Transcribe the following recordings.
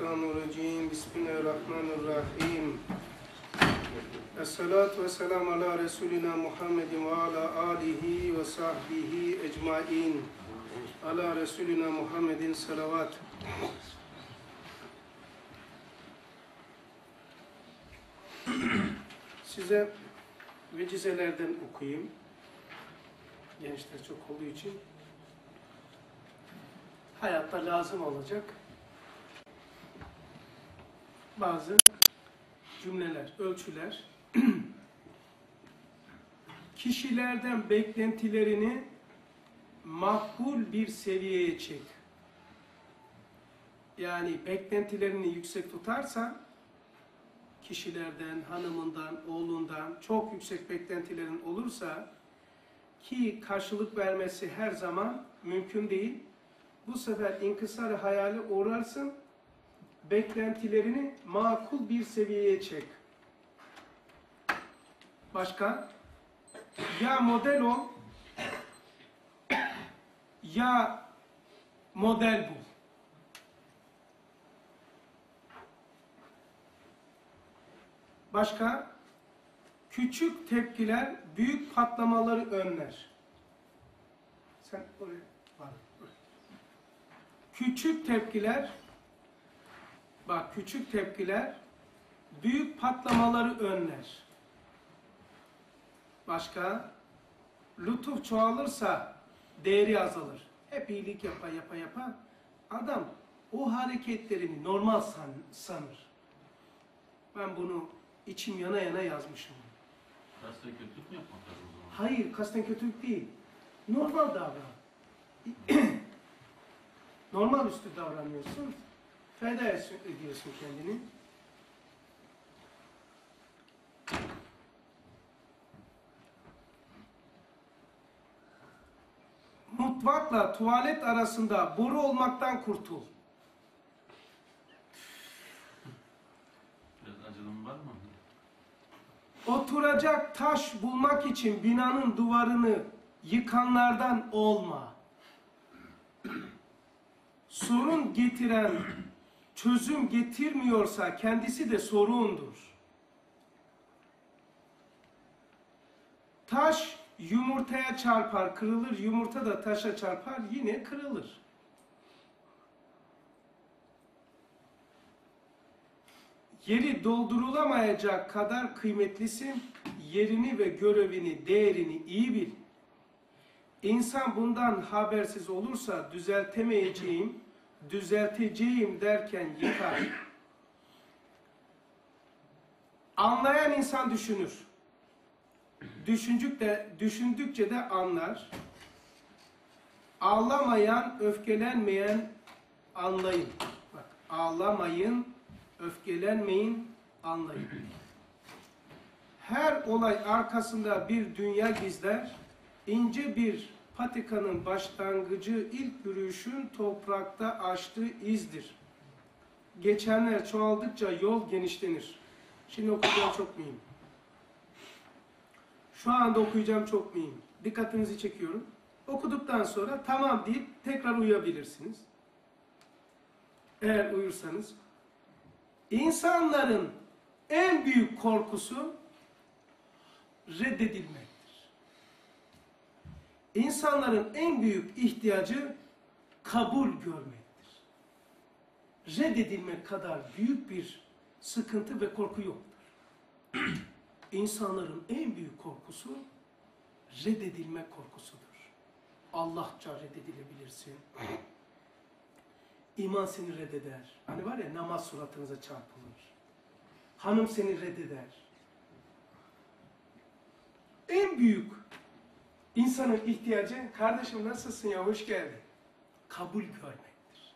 Mineşşeytanirracim. Bismillahirrahmanirrahim. Esselatu ve ala Resulina Muhammedin ve ala alihi ve sahbihi ecmain. Ala Resulina Muhammedin salavat. Size vecizelerden okuyayım. Gençler çok olduğu için. Hayatta lazım olacak bazı cümleler, ölçüler. Kişilerden beklentilerini makbul bir seviyeye çek. Yani beklentilerini yüksek tutarsan, kişilerden, hanımından, oğlundan çok yüksek beklentilerin olursa, ki karşılık vermesi her zaman mümkün değil, bu sefer inkısar hayale uğrarsın, beklentilerini makul bir seviyeye çek. Başka? Ya model ol, ya model bul. Başka? Küçük tepkiler büyük patlamaları önler. Sen oraya var. Küçük tepkiler bak küçük tepkiler büyük patlamaları önler. Başka? Lütuf çoğalırsa değeri azalır. Hep iyilik yapa yapa yapa adam o hareketlerini normal san, sanır. Ben bunu içim yana yana yazmışım. Kasten kötülük mü yapmak lazım o zaman? Hayır, kasten kötülük değil. Normal davran. Normal üstü davranıyorsun. Feda ediyorsun kendini. Mutfakla tuvalet arasında boru olmaktan kurtul. Biraz acılım var mı? Oturacak taş bulmak için binanın duvarını yıkanlardan olma. Sorun getiren çözüm getirmiyorsa kendisi de sorundur. Taş yumurtaya çarpar, kırılır. Yumurta da taşa çarpar, yine kırılır. Yeri doldurulamayacak kadar kıymetlisin. Yerini ve görevini, değerini iyi bil. İnsan bundan habersiz olursa düzeltemeyeceğim, düzelteceğim derken yıkar. Anlayan insan düşünür. Düşüncük de, düşündükçe de anlar. Ağlamayan, öfkelenmeyen anlayın. Bak, ağlamayın, öfkelenmeyin, anlayın. Her olay arkasında bir dünya gizler. İnce bir patikanın başlangıcı ilk yürüyüşün toprakta açtığı izdir. Geçenler çoğaldıkça yol genişlenir. Şimdi okuyacağım çok mühim. Şu anda okuyacağım çok mühim. Dikkatinizi çekiyorum. Okuduktan sonra tamam deyip tekrar uyuyabilirsiniz. Eğer uyursanız. İnsanların en büyük korkusu reddedilmektir. İnsanların en büyük ihtiyacı kabul görmektir. Reddedilmek kadar büyük bir sıkıntı ve korku yoktur. İnsanların en büyük korkusu reddedilmek korkusudur. Allahça reddedilebilirsin. İman seni reddeder. Hani var ya namaz suratınıza çarpılır. Hanım seni reddeder. En büyük insanın ihtiyacı, kardeşim nasılsın ya hoş geldin. Kabul görmektir.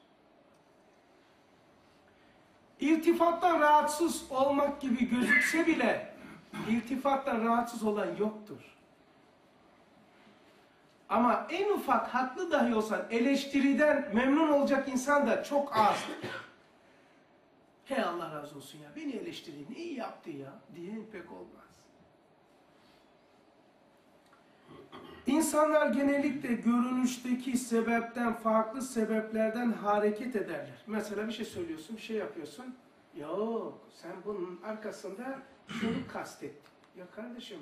İltifattan rahatsız olmak gibi gözükse bile iltifattan rahatsız olan yoktur. Ama en ufak haklı dahi olsan eleştiriden memnun olacak insan da çok azdır. Hey Allah razı olsun ya beni eleştirdi ne iyi yaptı ya diye pek olmaz. İnsanlar genellikle görünüşteki sebepten, farklı sebeplerden hareket ederler. Mesela bir şey söylüyorsun, bir şey yapıyorsun. Yok, sen bunun arkasında şunu kastettin. Ya kardeşim,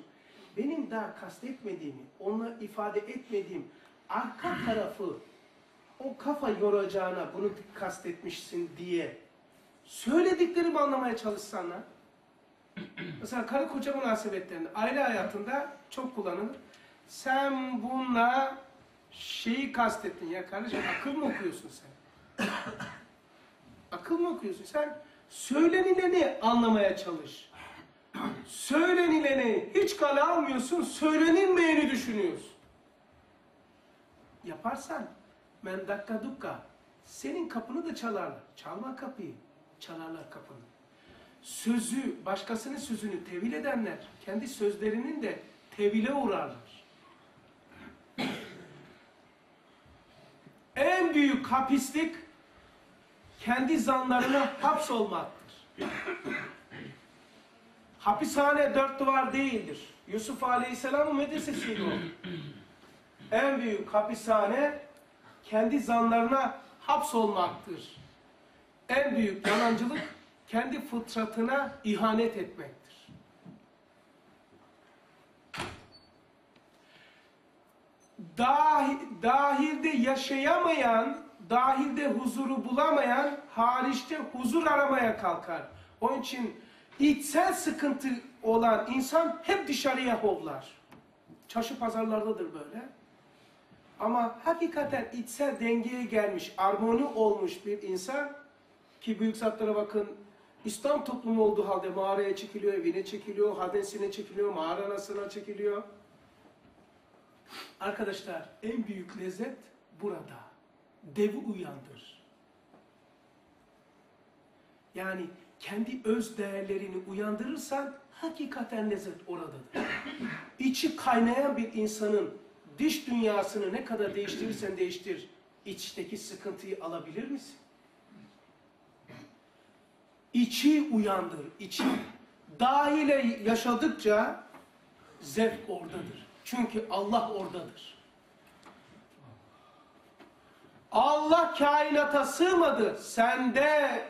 benim daha kastetmediğimi, onunla ifade etmediğim arka tarafı, o kafa yoracağına bunu kastetmişsin diye söylediklerimi anlamaya çalışsana. Mesela karı koca münasebetlerinde, aile hayatında çok kullanılır. Sen bununla şeyi kastettin ya kardeşim akıl mı okuyorsun sen? akıl mı okuyorsun? Sen söylenileni anlamaya çalış. Söylenileni hiç kale almıyorsun, söylenilmeyeni düşünüyorsun. Yaparsan men dakika dukka senin kapını da çalarlar. Çalma kapıyı, çalarlar kapını. Sözü, başkasının sözünü tevil edenler kendi sözlerinin de tevile uğrarlar. En büyük hapislik kendi zanlarına hapsolmaktır. Hapishane dört duvar değildir. Yusuf Aleyhisselam'ın medresesiydi o. En büyük hapishane kendi zanlarına hapsolmaktır. En büyük yalancılık kendi fıtratına ihanet etmektir. Dahi, dahilde yaşayamayan, dahilde huzuru bulamayan, hariçte huzur aramaya kalkar. Onun için içsel sıkıntı olan insan hep dışarıya hovlar. Çarşı pazarlardadır böyle. Ama hakikaten içsel dengeye gelmiş, armoni olmuş bir insan ki büyük zatlara bakın İslam toplumu olduğu halde mağaraya çekiliyor, evine çekiliyor, hadesine çekiliyor, mağara anasına çekiliyor. Arkadaşlar en büyük lezzet burada. Devi uyandır. Yani kendi öz değerlerini uyandırırsan hakikaten lezzet oradadır. İçi kaynayan bir insanın dış dünyasını ne kadar değiştirirsen değiştir, içteki sıkıntıyı alabilir misin? İçi uyandır, içi. Dahile yaşadıkça zevk oradadır. Çünkü Allah oradadır. Allah kainata sığmadı, sende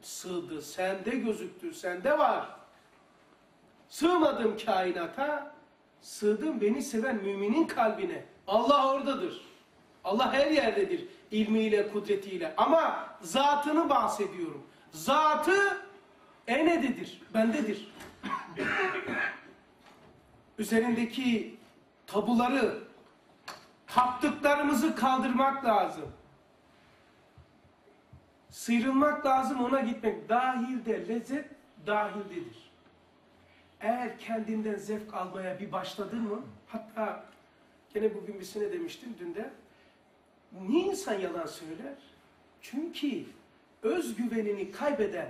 sığdı, sende gözüktü, sende var. Sığmadım kainata, sığdım beni seven müminin kalbine. Allah oradadır. Allah her yerdedir ilmiyle, kudretiyle. Ama zatını bahsediyorum. Zatı enededir, bendedir. Üzerindeki tabuları, taptıklarımızı kaldırmak lazım. Sıyrılmak lazım, ona gitmek. Dahilde lezzet, dahildedir. Eğer kendinden zevk almaya bir başladın mı, hatta gene bugün birisine demiştim dün de, niye insan yalan söyler? Çünkü özgüvenini kaybeden,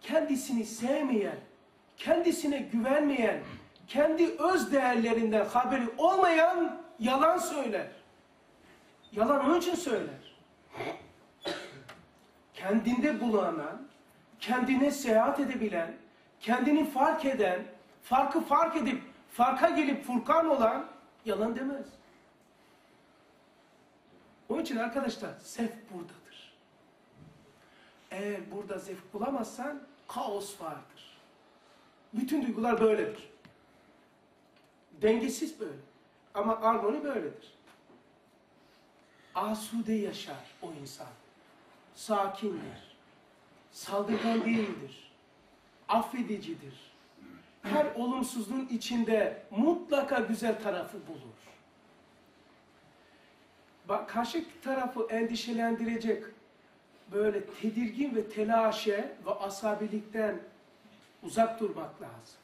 kendisini sevmeyen, kendisine güvenmeyen, kendi öz değerlerinden haberi olmayan yalan söyler. Yalan onun için söyler. Kendinde bulanan, kendine seyahat edebilen, kendini fark eden, farkı fark edip farka gelip furkan olan yalan demez. Onun için arkadaşlar zevk buradadır. Eğer burada zevk bulamazsan kaos vardır. Bütün duygular böyledir. Dengesiz böyle. Ama armoni böyledir. Asude yaşar o insan. Sakindir. Saldırgan değildir. Affedicidir. Her olumsuzluğun içinde mutlaka güzel tarafı bulur. Bak karşı tarafı endişelendirecek böyle tedirgin ve telaşe ve asabilikten uzak durmak lazım.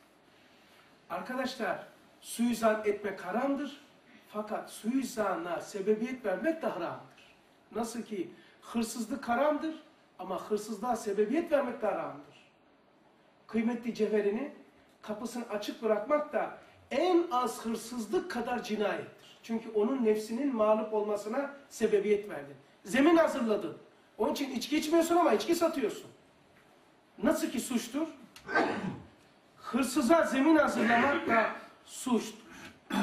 Arkadaşlar suizan etmek haramdır. Fakat suizana sebebiyet vermek de haramdır. Nasıl ki hırsızlık haramdır ama hırsızlığa sebebiyet vermek de haramdır. Kıymetli cevherini kapısını açık bırakmak da en az hırsızlık kadar cinayettir. Çünkü onun nefsinin mağlup olmasına sebebiyet verdin. Zemin hazırladın. Onun için içki içmiyorsun ama içki satıyorsun. Nasıl ki suçtur? Hırsıza zemin hazırlamak da suçtur.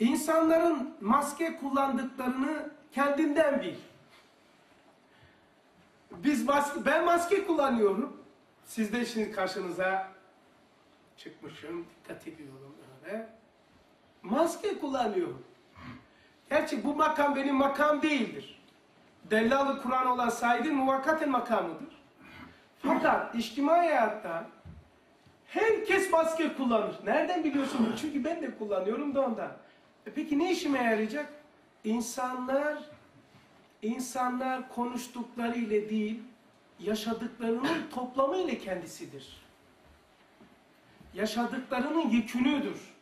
İnsanların maske kullandıklarını kendinden bil. Biz maske, ben maske kullanıyorum. Siz de şimdi karşınıza çıkmışım, dikkat ediyorum öyle. Maske kullanıyorum. Gerçi bu makam benim makam değildir. Dellalı Kur'an olan Said'in muvakkaten makamıdır. Fakat içtimai hayatta herkes maske kullanır. Nereden biliyorsun? Çünkü ben de kullanıyorum da ondan. E peki ne işime yarayacak? İnsanlar insanlar konuştukları ile değil, yaşadıklarının toplamı ile kendisidir. Yaşadıklarının yükünüdür.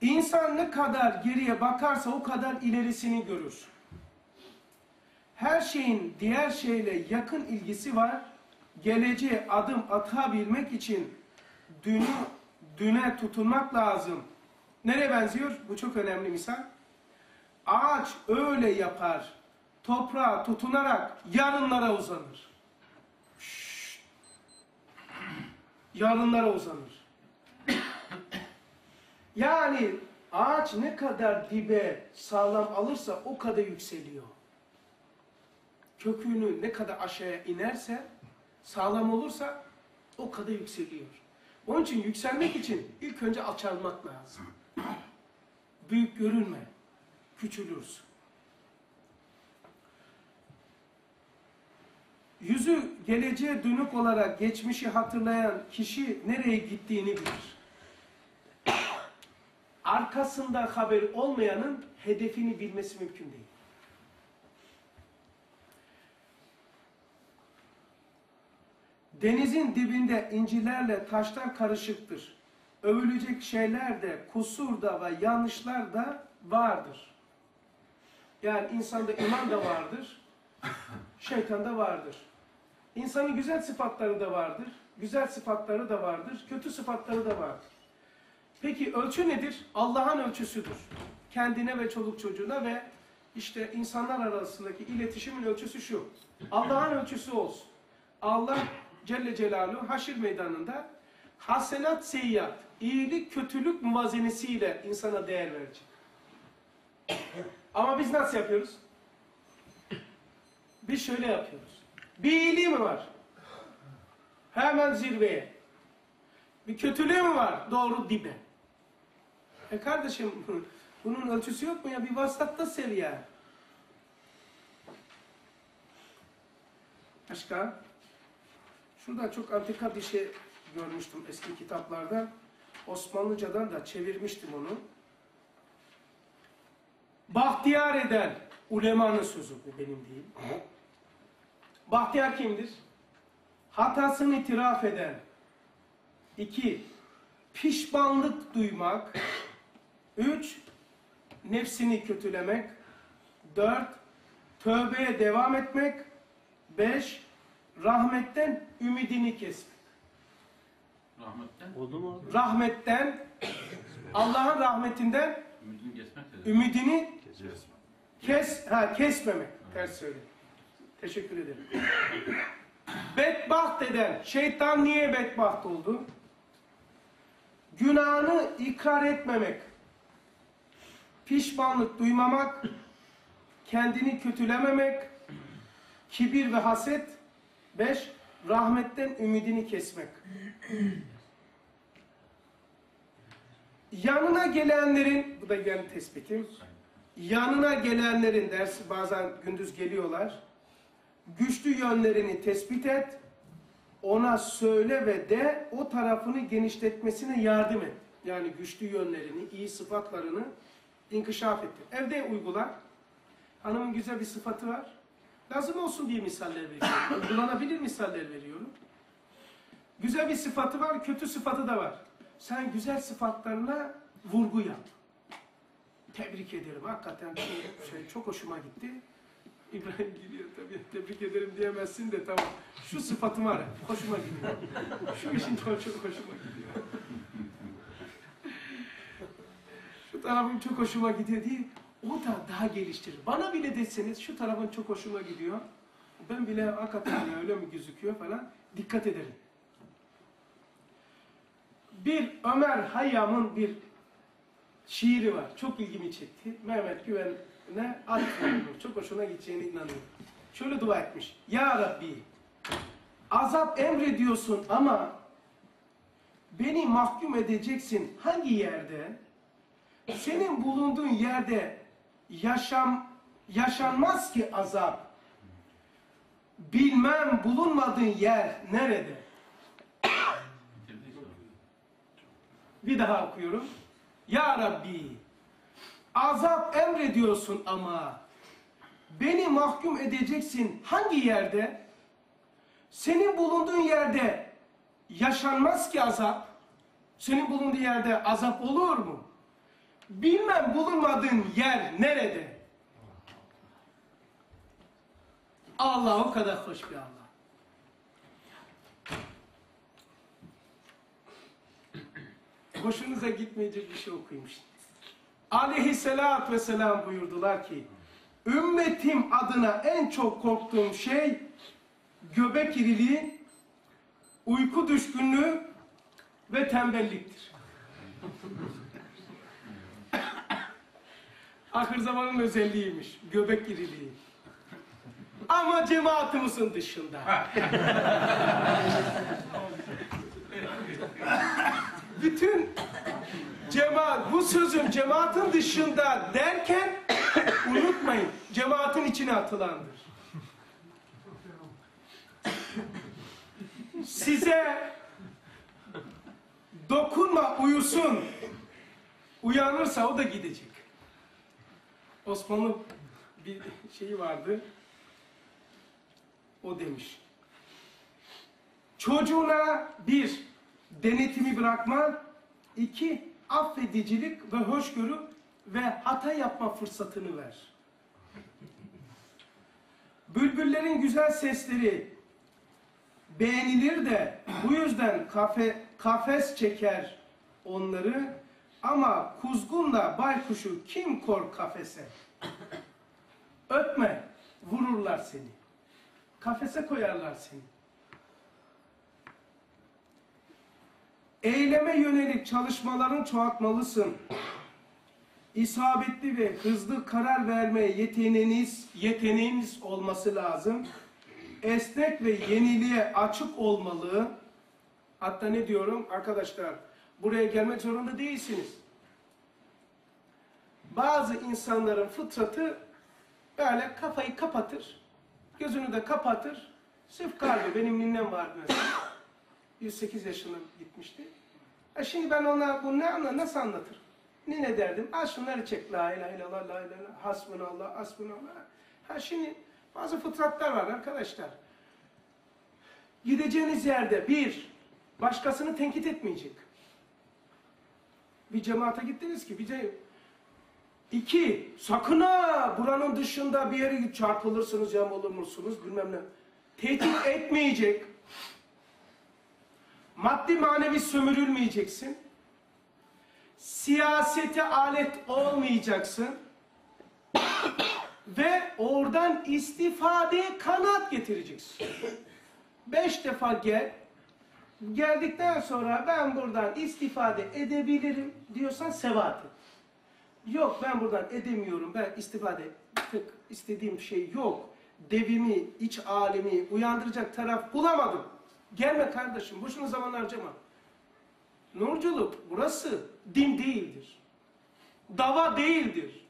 İnsan ne kadar geriye bakarsa o kadar ilerisini görür. Her şeyin diğer şeyle yakın ilgisi var. Geleceğe adım atabilmek için dünü, düne tutunmak lazım. Nereye benziyor? Bu çok önemli misal. Ağaç öyle yapar. Toprağa tutunarak yarınlara uzanır. Şşş. Yarınlara uzanır. Yani ağaç ne kadar dibe sağlam alırsa o kadar yükseliyor. Kökünü ne kadar aşağıya inerse, sağlam olursa o kadar yükseliyor. Onun için yükselmek için ilk önce alçalmak lazım. Büyük görünme, küçülürsün. Yüzü geleceğe dönük olarak geçmişi hatırlayan kişi nereye gittiğini bilir. Arkasında haber olmayanın hedefini bilmesi mümkün değil. Denizin dibinde incilerle taşlar karışıktır. Övülecek şeyler de, kusur da ve yanlışlar da vardır. Yani insanda iman da vardır, şeytanda vardır. İnsanın güzel sıfatları da vardır, güzel sıfatları da vardır, kötü sıfatları da vardır. Peki ölçü nedir? Allah'ın ölçüsüdür. Kendine ve çoluk çocuğuna ve işte insanlar arasındaki iletişimin ölçüsü şu. Allah'ın ölçüsü olsun. Allah Celle Celaluhu haşir meydanında hasenat seyyat, iyilik kötülük muvazenesiyle insana değer verecek. Ama biz nasıl yapıyoruz? Biz şöyle yapıyoruz. Bir iyiliği mi var? Hemen zirveye. Bir kötülüğü mü var? Doğru dibe. E kardeşim bunun ölçüsü yok mu ya? Bir vasatta seviye. Başka? Şurada çok antika bir şey görmüştüm eski kitaplarda. Osmanlıcadan da çevirmiştim onu. Bahtiyar eden ulemanın sözü bu benim değil. Bahtiyar kimdir? Hatasını itiraf eden. İki, pişmanlık duymak. Üç, nefsini kötülemek. Dört, tövbeye devam etmek. Beş, rahmetten ümidini kesmek. Rahmetten Oldu mu? Rahmetten, Allah'ın rahmetinden ümidini kesmek ümidini Keseceğiz. kes, ha kesmemek. Ters söyledim. Teşekkür ederim. bedbaht eden, şeytan niye bedbaht oldu? Günahını ikrar etmemek, pişmanlık duymamak, kendini kötülememek, kibir ve haset, beş, rahmetten ümidini kesmek. Yanına gelenlerin, bu da yani tespitim, yanına gelenlerin dersi bazen gündüz geliyorlar. Güçlü yönlerini tespit et, ona söyle ve de o tarafını genişletmesine yardım et. Yani güçlü yönlerini, iyi sıfatlarını inkişaf ettir. Evde uygula. Hanımın güzel bir sıfatı var. Lazım olsun diye misaller veriyorum. Uygulanabilir misaller veriyorum. Güzel bir sıfatı var, kötü sıfatı da var. Sen güzel sıfatlarına vurgu yap. Tebrik ederim. Hakikaten şey, çok hoşuma gitti. İbrahim geliyor tabii. Tebrik ederim diyemezsin de tamam. Şu sıfatım var. Hoşuma gidiyor. Şu işin çok çok hoşuma gidiyor. Şu tarafım çok hoşuma gidiyor diye o da daha geliştirir. Bana bile deseniz şu tarafın çok hoşuma gidiyor. Ben bile hakikaten öyle mi gözüküyor falan dikkat ederim. bir Ömer Hayyam'ın bir şiiri var. Çok ilgimi çekti. Mehmet Güven'e atmıyorum. Çok hoşuna gideceğine inanıyorum. Şöyle dua etmiş. Ya Rabbi azap emrediyorsun ama beni mahkum edeceksin hangi yerde? Senin bulunduğun yerde yaşam yaşanmaz ki azap. Bilmem bulunmadığın yer nerede? Bir daha okuyorum. Ya Rabbi, azap emrediyorsun ama beni mahkum edeceksin hangi yerde? Senin bulunduğun yerde yaşanmaz ki azap. Senin bulunduğun yerde azap olur mu? Bilmem bulunmadığın yer nerede? Allah o kadar hoş bir Allah. hoşunuza gitmeyecek bir şey okuyayım şimdi. Aleyhisselatü vesselam buyurdular ki, ümmetim adına en çok korktuğum şey göbek iriliği, uyku düşkünlüğü ve tembelliktir. Ahir zamanın özelliğiymiş, göbek iriliği. Ama cemaatimizin dışında. bütün cemaat, bu sözün cemaatin dışında derken unutmayın, cemaatin içine atılandır. Size dokunma uyusun, uyanırsa o da gidecek. Osmanlı bir şeyi vardı, o demiş. Çocuğuna bir, denetimi bırakma, iki, affedicilik ve hoşgörü ve hata yapma fırsatını ver. Bülbüllerin güzel sesleri beğenilir de bu yüzden kafe, kafes çeker onları ama kuzgunla baykuşu kim kor kafese? Öpme, vururlar seni. Kafese koyarlar seni. Eyleme yönelik çalışmaların çoğaltmalısın. İsabetli ve hızlı karar verme yeteneğiniz, yeteneğiniz olması lazım. Esnek ve yeniliğe açık olmalı. Hatta ne diyorum arkadaşlar, buraya gelmek zorunda değilsiniz. Bazı insanların fıtratı böyle kafayı kapatır, gözünü de kapatır. Sırf kalbi, benim ninem vardı mesela. 108 yaşına gitmişti. E şimdi ben ona bunu ne anla, nasıl anlatır? Ne ne derdim? Al şunları çek. La ilahe illallah, la ilahe illallah, hasbunallah, hasbunallah. Ha şimdi bazı fıtratlar var arkadaşlar. Gideceğiniz yerde bir, başkasını tenkit etmeyecek. Bir cemaate gittiniz ki, bir ce- İki, sakın ha buranın dışında bir yere git çarpılırsınız, yam olur musunuz bilmem ne. Tehdit etmeyecek. Maddi manevi sömürülmeyeceksin. Siyasete alet olmayacaksın. Ve oradan istifadeye kanat getireceksin. Beş defa gel. Geldikten sonra ben buradan istifade edebilirim diyorsan sevat et. Yok ben buradan edemiyorum. Ben istifade tık istediğim şey yok. Devimi, iç alemi uyandıracak taraf bulamadım. Gelme kardeşim. Boşuna zaman harcama. Nurculuk burası din değildir. Dava değildir.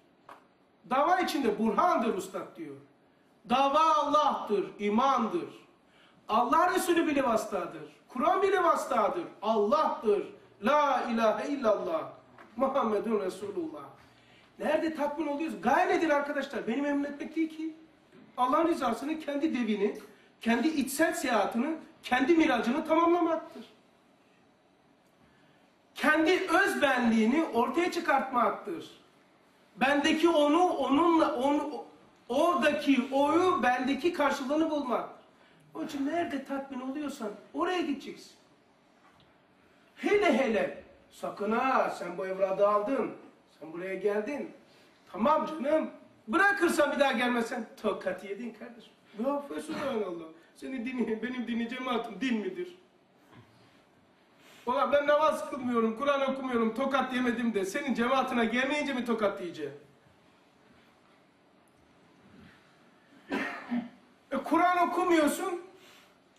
Dava içinde burhandır ustad diyor. Dava Allah'tır, imandır. Allah Resulü bile vastadır. Kur'an bile vastadır. Allah'tır. La ilahe illallah. Muhammedun Resulullah. Nerede tatmin oluyoruz? Gaye nedir arkadaşlar? Beni memnun etmek değil ki. Allah'ın rızasını, kendi devini, kendi içsel seyahatini, kendi miracını tamamlamaktır. Kendi öz benliğini ortaya çıkartmaktır. Bendeki onu, onunla, onu, oradaki oyu, bendeki karşılığını bulmak. Onun için nerede tatmin oluyorsan oraya gideceksin. Hele hele sakın ha sen bu evradı aldın. Sen buraya geldin. Tamam canım. Bırakırsan bir daha gelmesen tokat yedin kardeşim. Ya Resulallah. Senin dini, benim dini cemaatim din midir? Ulan ben namaz kılmıyorum, Kur'an okumuyorum, tokat yemedim de senin cemaatine gelmeyince mi tokat diyeceğim? E, Kur'an okumuyorsun,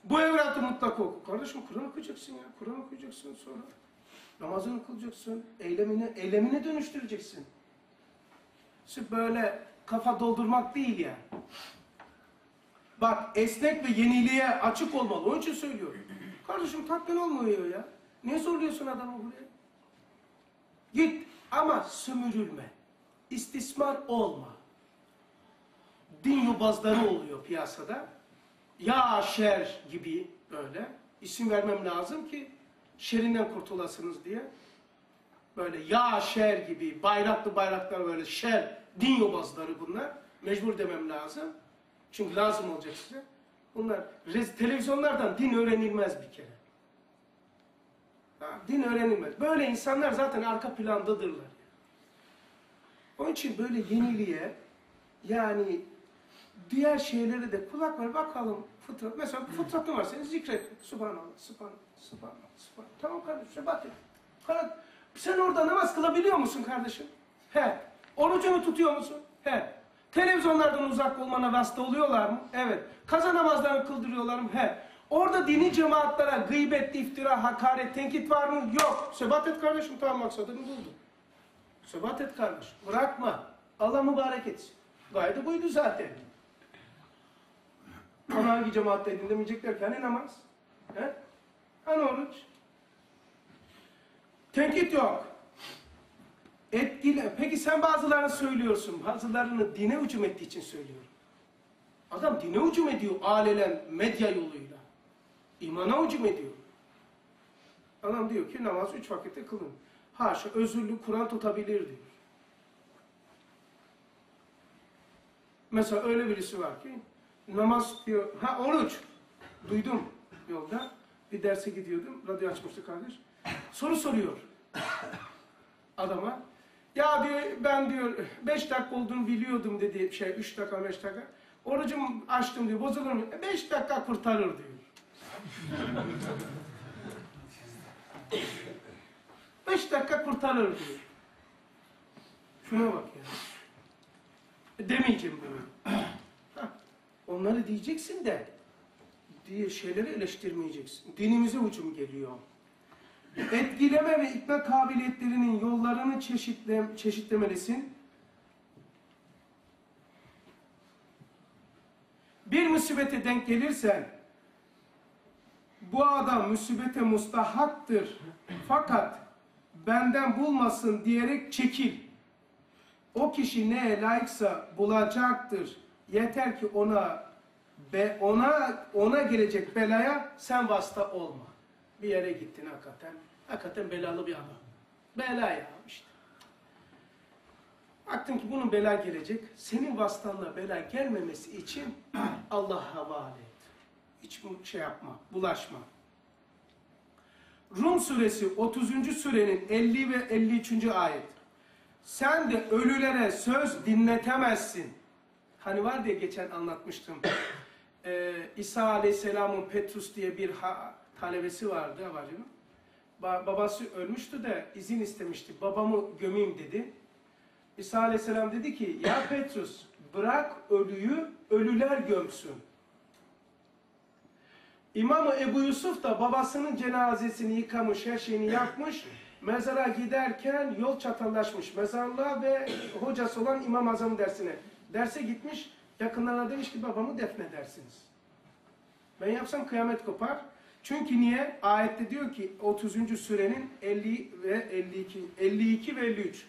bu evlatı mutlak oku. Kardeşim Kur'an okuyacaksın ya, Kur'an okuyacaksın sonra. Namazını kılacaksın, eylemini, eylemine dönüştüreceksin. Sırf böyle kafa doldurmak değil yani. Bak esnek ve yeniliğe açık olmalı. Onun için söylüyorum. Kardeşim tatmin olmuyor ya. Niye zorluyorsun adamı buraya? Git ama sömürülme. İstismar olma. Din yobazları oluyor piyasada. Ya şer gibi böyle. İsim vermem lazım ki şerinden kurtulasınız diye. Böyle ya şer gibi bayraklı bayraklar böyle şer din yobazları bunlar. Mecbur demem lazım. Çünkü lazım olacak size. Bunlar televizyonlardan din öğrenilmez bir kere. Ha, din öğrenilmez. Böyle insanlar zaten arka plandadırlar. Onun için böyle yeniliğe yani diğer şeylere de kulak ver bakalım fıtrat. Mesela fıtratın var senin zikret. Subhanallah, subhanallah, subhanallah, subhanallah. Tamam kardeşim, sebat et. Kanat. Sen orada namaz kılabiliyor musun kardeşim? He. Orucunu tutuyor musun? He. Televizyonlardan uzak olmana vasıta oluyorlar mı? Evet. Kaza namazlarını kıldırıyorlar mı? He. Orada dini cemaatlere gıybet, iftira, hakaret, tenkit var mı? Yok. Sebat et kardeşim. Tamam maksadını buldun. Sebat et kardeşim. Bırakma. Allah mübarek etsin. Gaydı buydu zaten. Ama hangi cemaatte dinlemeyecekler ki? Hani namaz? He? Hani oruç? Tenkit yok. Etkile. Peki sen bazılarını söylüyorsun. Bazılarını dine hücum ettiği için söylüyorum. Adam dine hücum ediyor alelen medya yoluyla. İmana hücum ediyor. Adam diyor ki namaz üç vakitte kılın. Haşa özürlü Kur'an tutabilir diyor. Mesela öyle birisi var ki namaz diyor, ha oruç. Duydum yolda. Bir derse gidiyordum. Radyo açmıştı kardeş. Soru soruyor adama. Ya diyor ben diyor beş dakika olduğunu biliyordum dedi şey üç dakika beş dakika. Orucum açtım diyor bozulur mu? "E, Beş dakika kurtarır diyor. beş dakika kurtarır diyor. Şuna bak ya. E, Demeyeceğim bunu. Onları diyeceksin de diye şeyleri eleştirmeyeceksin. Dinimize hücum geliyor. Etkileme ve ikna kabiliyetlerinin yollarını çeşitle, çeşitlemelisin. Bir musibete denk gelirsen, bu adam musibete mustahaktır fakat benden bulmasın diyerek çekil. O kişi neye layıksa bulacaktır. Yeter ki ona be, ona ona gelecek belaya sen vasıta olma. Bir yere gittin hakikaten. Hakikaten belalı bir adam. Bela ya işte. Baktın ki bunun bela gelecek. Senin vasıtanla bela gelmemesi için Allah'a havale et. Hiç bu şey yapma, bulaşma. Rum suresi 30. surenin 50 ve 53. ayet. Sen de ölülere söz dinletemezsin. Hani var diye geçen anlatmıştım. Ee, İsa Aleyhisselam'ın Petrus diye bir ha- talebesi vardı havacının. Ba- babası ölmüştü de izin istemişti. Babamı gömeyim dedi. İsa Aleyhisselam dedi ki ya Petrus bırak ölüyü ölüler gömsün. İmamı Ebu Yusuf da babasının cenazesini yıkamış, her şeyini yapmış. Mezara giderken yol çatallaşmış. Mezarlığa ve hocası olan İmam Azam dersine. Derse gitmiş, yakınlarına demiş ki babamı defnedersiniz. Ben yapsam kıyamet kopar. Çünkü niye? Ayette diyor ki 30. sürenin 50 ve 52, 52 ve 53.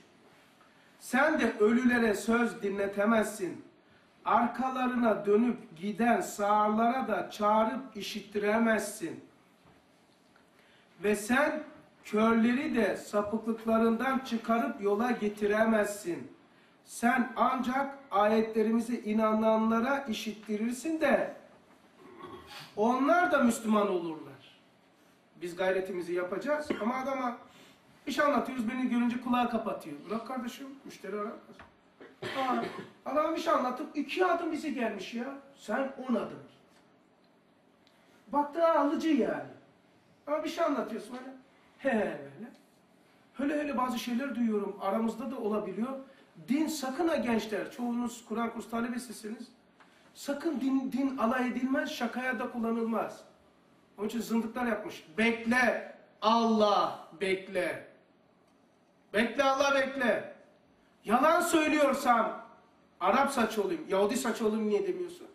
Sen de ölülere söz dinletemezsin. Arkalarına dönüp giden sağırlara da çağırıp işittiremezsin. Ve sen körleri de sapıklıklarından çıkarıp yola getiremezsin. Sen ancak ayetlerimize inananlara işittirirsin de onlar da Müslüman olurlar. Biz gayretimizi yapacağız ama adama iş anlatıyoruz beni görünce kulağı kapatıyor. Bırak kardeşim müşteri Adama bir şey anlatıp iki adım bize gelmiş ya. Sen on adım git. Baktığı alıcı yani. Ama bir şey anlatıyorsun böyle. He öyle. Öyle öyle bazı şeyler duyuyorum. Aramızda da olabiliyor. Din sakın ha gençler. Çoğunuz Kur'an kurs talebesisiniz. Sakın din, din alay edilmez, şakaya da kullanılmaz. Onun için zındıklar yapmış. Bekle, Allah bekle. Bekle Allah bekle. Yalan söylüyorsam Arap saçı olayım, Yahudi saçı olayım niye demiyorsun?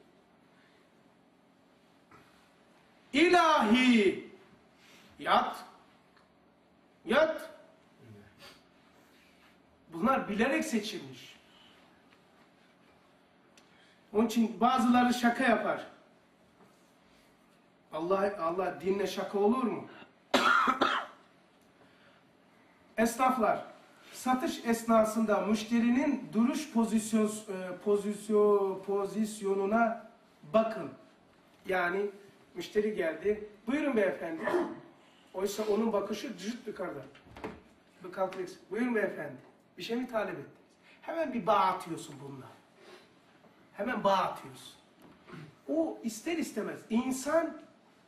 İlahi yat. Yat. Bunlar bilerek seçilmiş. Onun için bazıları şaka yapar. Allah Allah dinle şaka olur mu? Esnaflar satış esnasında müşterinin duruş pozisyon e, pozisyon pozisyonuna bakın. Yani müşteri geldi. Buyurun beyefendi. Oysa onun bakışı cırt yukarıda. Bir kalklex. Buyurun beyefendi. Bir şey mi talep ettiniz? Hemen bir bağ atıyorsun bununla. Hemen bağ atıyorsun. O ister istemez. insan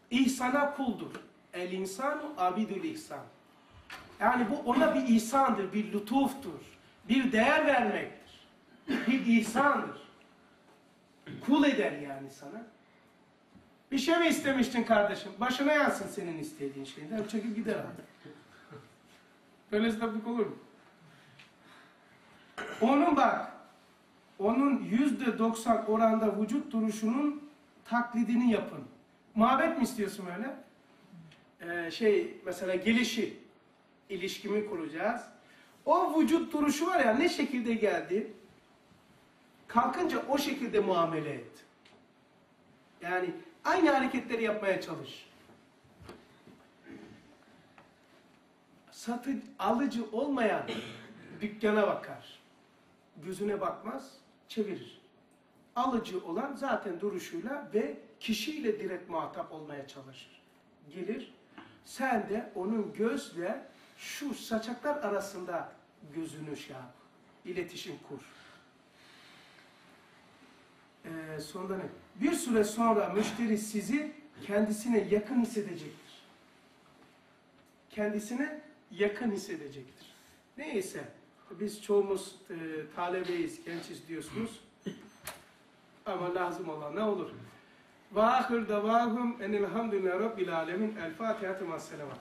ihsana kuldur. El insanu abidül ihsan. Yani bu ona bir ihsandır, bir lütuftur. Bir değer vermektir. Bir ihsandır. Kul eder yani sana. Bir şey mi istemiştin kardeşim? Başına yansın senin istediğin şeyden. Çekip gider abi. Böyle tablik olur mu? Onun bak, onun yüzde doksan oranda vücut duruşunun taklidini yapın. Muhabbet mi istiyorsun öyle? Ee, şey, mesela gelişi, ilişkimi kuracağız. O vücut duruşu var ya ne şekilde geldi? Kalkınca o şekilde muamele et. Yani aynı hareketleri yapmaya çalış. Satı alıcı olmayan dükkana bakar. Gözüne bakmaz, çevirir. Alıcı olan zaten duruşuyla ve kişiyle direkt muhatap olmaya çalışır. Gelir, sen de onun gözle şu saçaklar arasında gözünü şey yap, iletişim kur. Ee, sonunda ne? Bir süre sonra müşteri sizi kendisine yakın hissedecektir. Kendisine yakın hissedecektir. Neyse, biz çoğumuz e, talebeyiz, gençiz diyorsunuz. Ama lazım olan ne olur? Ve ahir davahum enilhamdülillahi rabbil alemin. El Fatiha. Selamat.